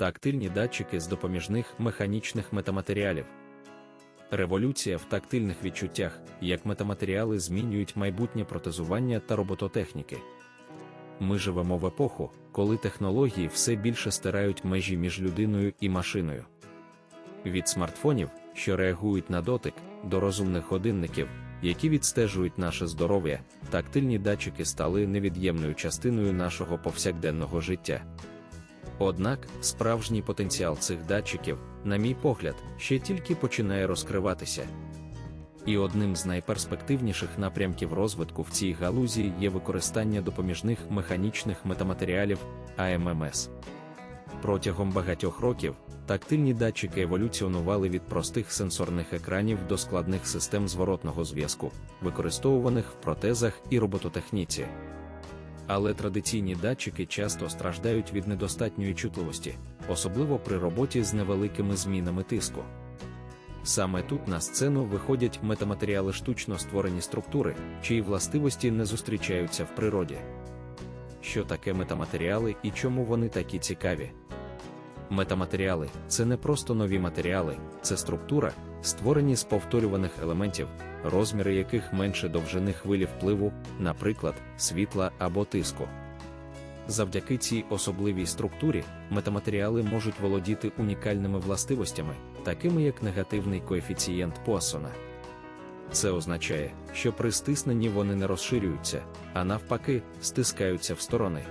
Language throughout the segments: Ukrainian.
тактильні датчики з допоміжних механічних метаматеріалів. Революція в тактильних відчуттях, як метаматеріали змінюють майбутнє протезування та робототехніки. Ми живемо в епоху, коли технології все більше стирають межі між людиною і машиною. Від смартфонів, що реагують на дотик, до розумних годинників, які відстежують наше здоров'я, тактильні датчики стали невід'ємною частиною нашого повсякденного життя. Однак справжній потенціал цих датчиків, на мій погляд, ще тільки починає розкриватися. І одним з найперспективніших напрямків розвитку в цій галузі є використання допоміжних механічних метаматеріалів АММС. Протягом багатьох років тактильні датчики еволюціонували від простих сенсорних екранів до складних систем зворотного зв'язку, використовуваних в протезах і робототехніці. Але традиційні датчики часто страждають від недостатньої чутливості, особливо при роботі з невеликими змінами тиску. Саме тут на сцену виходять метаматеріали штучно створені структури, чиї властивості не зустрічаються в природі. Що таке метаматеріали і чому вони такі цікаві? Метаматеріали це не просто нові матеріали, це структура, створені з повторюваних елементів, розміри яких менше довжини хвилі впливу, наприклад, світла або тиску. Завдяки цій особливій структурі метаматеріали можуть володіти унікальними властивостями, такими як негативний коефіцієнт Поассона. Це означає, що при стисненні вони не розширюються, а навпаки, стискаються в сторони.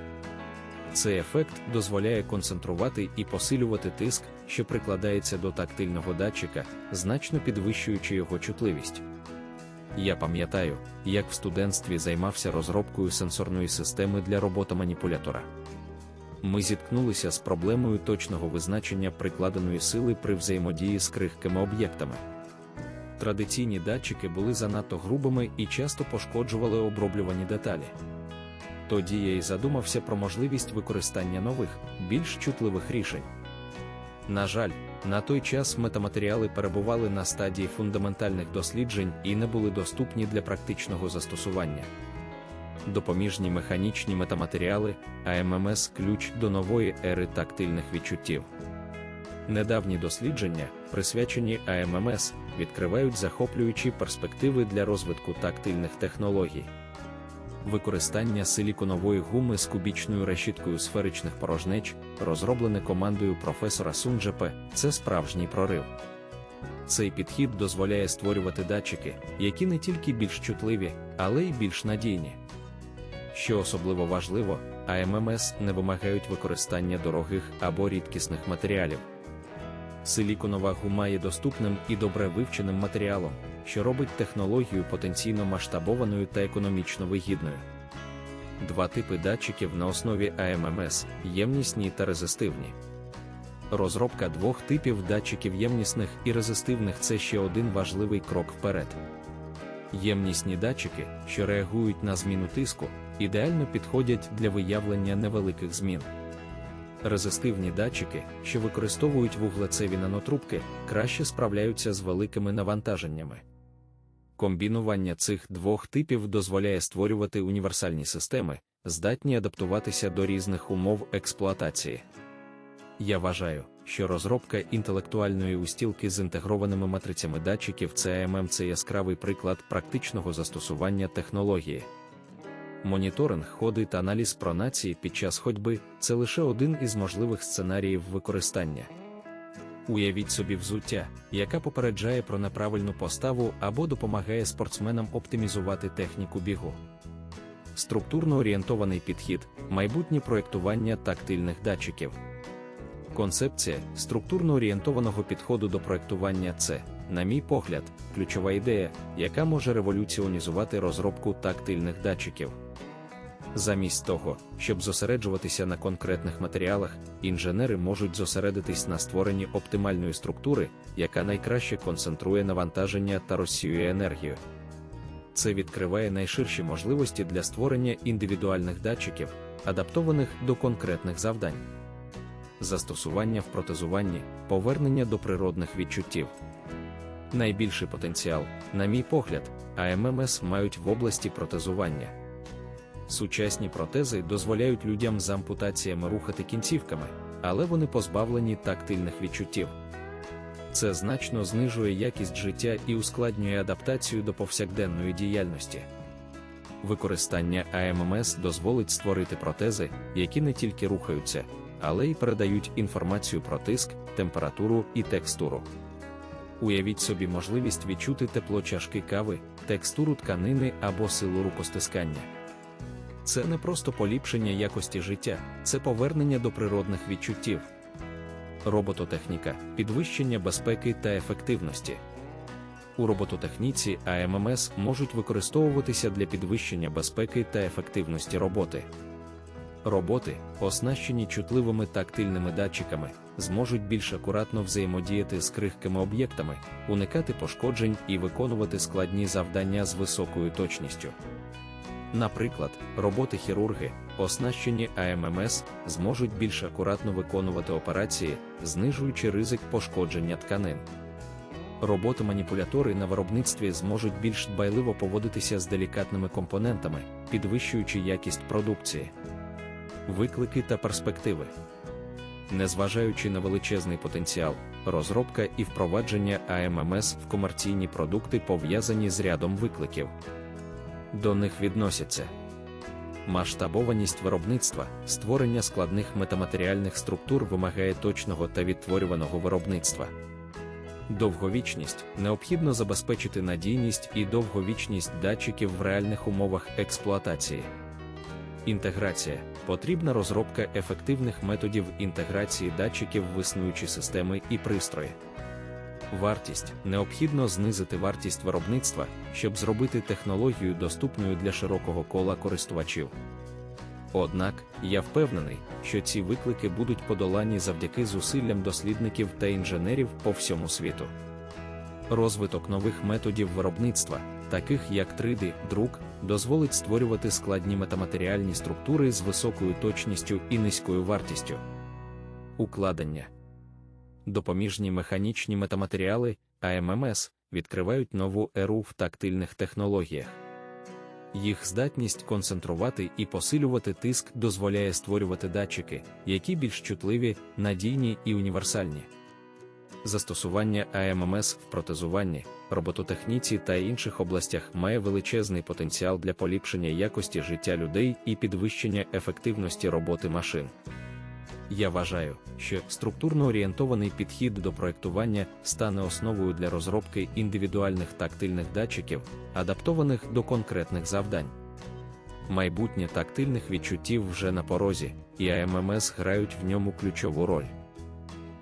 Цей ефект дозволяє концентрувати і посилювати тиск, що прикладається до тактильного датчика, значно підвищуючи його чутливість. Я пам'ятаю, як в студентстві займався розробкою сенсорної системи для робота-маніпулятора. Ми зіткнулися з проблемою точного визначення прикладеної сили при взаємодії з крихкими об'єктами. Традиційні датчики були занадто грубими і часто пошкоджували оброблювані деталі. Тоді я й задумався про можливість використання нових, більш чутливих рішень. На жаль, на той час метаматеріали перебували на стадії фундаментальних досліджень і не були доступні для практичного застосування. Допоміжні механічні метаматеріали, АММС ключ до нової ери тактильних відчуттів. Недавні дослідження, присвячені АММС, відкривають захоплюючі перспективи для розвитку тактильних технологій. Використання силіконової гуми з кубічною решіткою сферичних порожнеч, розроблене командою професора Сунджепе, це справжній прорив. Цей підхід дозволяє створювати датчики, які не тільки більш чутливі, але й більш надійні. Що особливо важливо, АММС не вимагають використання дорогих або рідкісних матеріалів. Силіконова гума є доступним і добре вивченим матеріалом, що робить технологію потенційно масштабованою та економічно вигідною. Два типи датчиків на основі АММС ємнісні та резистивні. Розробка двох типів датчиків ємнісних і резистивних це ще один важливий крок вперед. Ємнісні датчики, що реагують на зміну тиску, ідеально підходять для виявлення невеликих змін. Резистивні датчики, що використовують вуглецеві нанотрубки, краще справляються з великими навантаженнями. Комбінування цих двох типів дозволяє створювати універсальні системи, здатні адаптуватися до різних умов експлуатації. Я вважаю, що розробка інтелектуальної устілки з інтегрованими матрицями датчиків CMM – це яскравий приклад практичного застосування технології. Моніторинг ходи та аналіз пронації під час ходьби це лише один із можливих сценаріїв використання. Уявіть собі взуття, яка попереджає про неправильну поставу або допомагає спортсменам оптимізувати техніку бігу. Структурно орієнтований підхід, майбутнє проєктування тактильних датчиків. Концепція структурно орієнтованого підходу до проєктування це, на мій погляд, ключова ідея, яка може революціонізувати розробку тактильних датчиків. Замість того, щоб зосереджуватися на конкретних матеріалах, інженери можуть зосередитись на створенні оптимальної структури, яка найкраще концентрує навантаження та розсіює енергію. Це відкриває найширші можливості для створення індивідуальних датчиків, адаптованих до конкретних завдань. Застосування в протезуванні, повернення до природних відчуттів. Найбільший потенціал, на мій погляд, АММС мають в області протезування. Сучасні протези дозволяють людям з ампутаціями рухати кінцівками, але вони позбавлені тактильних відчуттів. Це значно знижує якість життя і ускладнює адаптацію до повсякденної діяльності. Використання АММС дозволить створити протези, які не тільки рухаються, але й передають інформацію про тиск, температуру і текстуру. Уявіть собі можливість відчути тепло чашки кави, текстуру тканини або силу рукостискання. Це не просто поліпшення якості життя, це повернення до природних відчуттів. Робототехніка, підвищення безпеки та ефективності. У робототехніці АММС можуть використовуватися для підвищення безпеки та ефективності роботи. Роботи, оснащені чутливими тактильними датчиками, зможуть більш акуратно взаємодіяти з крихкими об'єктами, уникати пошкоджень і виконувати складні завдання з високою точністю. Наприклад, роботи-хірурги, оснащені АММС, зможуть більш акуратно виконувати операції, знижуючи ризик пошкодження тканин. Роботи-маніпулятори на виробництві зможуть більш дбайливо поводитися з делікатними компонентами, підвищуючи якість продукції. Виклики та перспективи. Незважаючи на величезний потенціал, розробка і впровадження АММС в комерційні продукти пов'язані з рядом викликів. До них відносяться масштабованість виробництва, створення складних метаматеріальних структур вимагає точного та відтворюваного виробництва. Довговічність необхідно забезпечити надійність і довговічність датчиків в реальних умовах експлуатації. Інтеграція потрібна розробка ефективних методів інтеграції датчиків в існуючі системи і пристрої. Вартість необхідно знизити вартість виробництва, щоб зробити технологію доступною для широкого кола користувачів. Однак, я впевнений, що ці виклики будуть подолані завдяки зусиллям дослідників та інженерів по всьому світу. Розвиток нових методів виробництва, таких як 3D-друк, дозволить створювати складні метаматеріальні структури з високою точністю і низькою вартістю. Укладення допоміжні механічні метаматеріали АММС відкривають нову еру в тактильних технологіях. Їх здатність концентрувати і посилювати тиск дозволяє створювати датчики, які більш чутливі, надійні і універсальні. Застосування АММС в протезуванні, робототехніці та інших областях має величезний потенціал для поліпшення якості життя людей і підвищення ефективності роботи машин. Я вважаю, що структурно орієнтований підхід до проектування стане основою для розробки індивідуальних тактильних датчиків, адаптованих до конкретних завдань. Майбутнє тактильних відчуттів вже на порозі, і АММС грають в ньому ключову роль.